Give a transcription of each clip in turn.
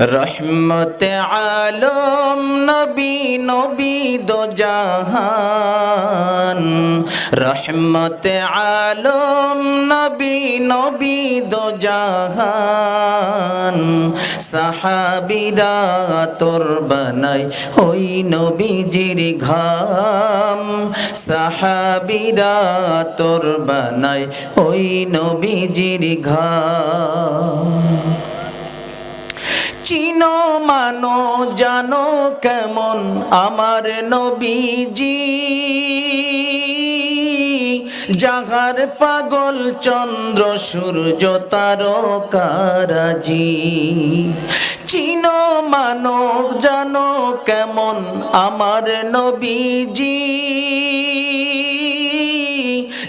রহমতে আলম নবী নবী দো জাহান। রহমতে আলম নবী নবী দো জাহান। সাহাবিরা তোর বানাই ওই নবীজির ঘাম। সাহাবিরা তোর বানাই ওই নবীজির ঘাম। চিনো মানো, জানো কেমন আমার নবীজি। জাগার পাগল চন্দ্র, সূর্য, তারকারাজি। চিনো মানো, জানো কেমন আমার নবীজি।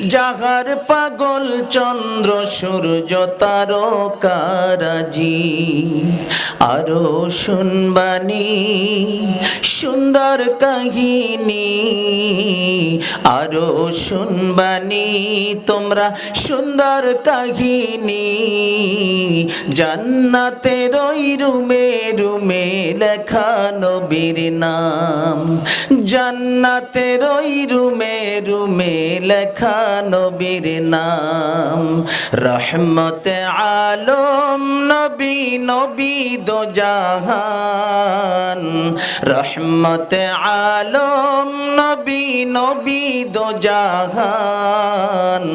জাগার পাগল চন্দ্র সূর্য তারকারাজি। আরও শুনবানি সুন্দর কাহিনী। আরও শুনবানি তোমরা সুন্দর কাহিনী। জান্নাতের ওই রুমে রুমে লেখা নবীর নাম। জান্নাতের ওই রুমে রুমে লেখা নবীর নাম। রহমতে আলম নবী নবী দো জাহান। রহমতে আলম নবী নবী দো জাহান।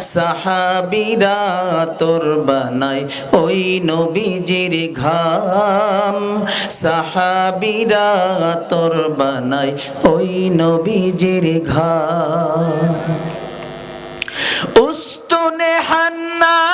সাহাবিরা তোর বানাই ওই নবীজির ঘাম। সাহাবিরা তোর বানাই ওই নবীজির ঘাম। উস্তুনে হান্নানা